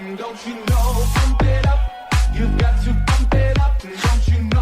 Don't you know? Pump it up. You've got to pump it up. Don't you know?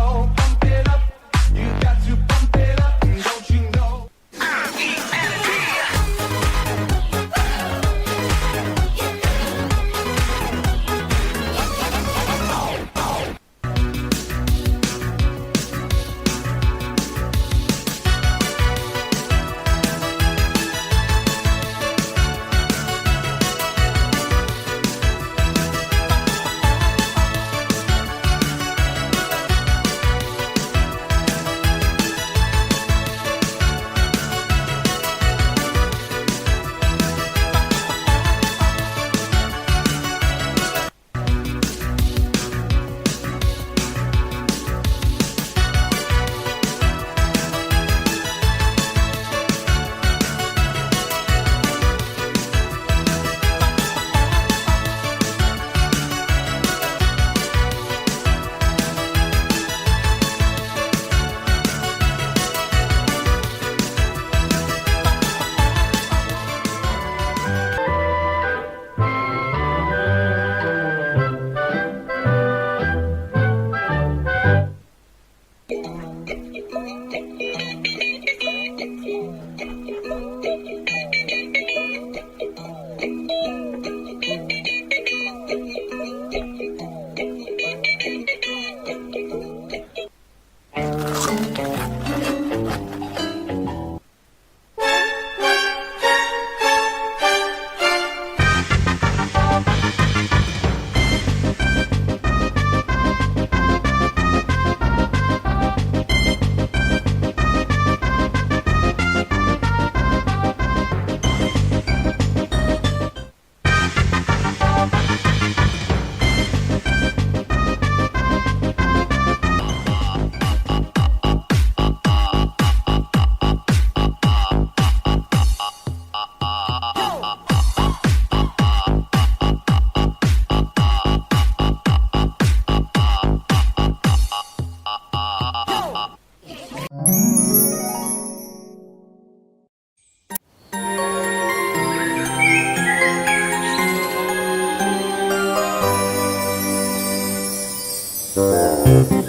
Música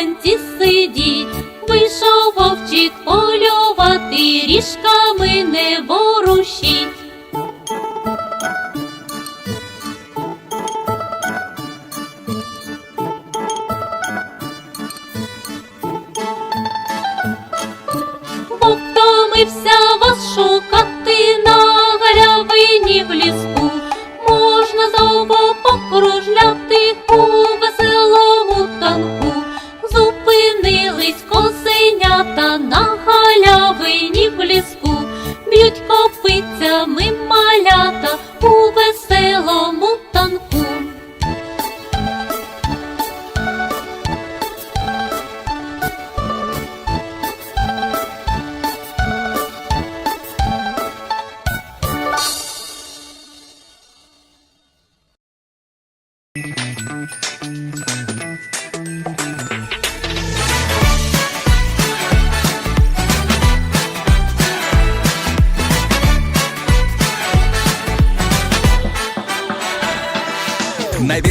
схованці сидіть. Вийшов вовчик полювати, ріжками не ворушіть. Бо козенята на галявині в ліску. Б'ють копицями малята у веселому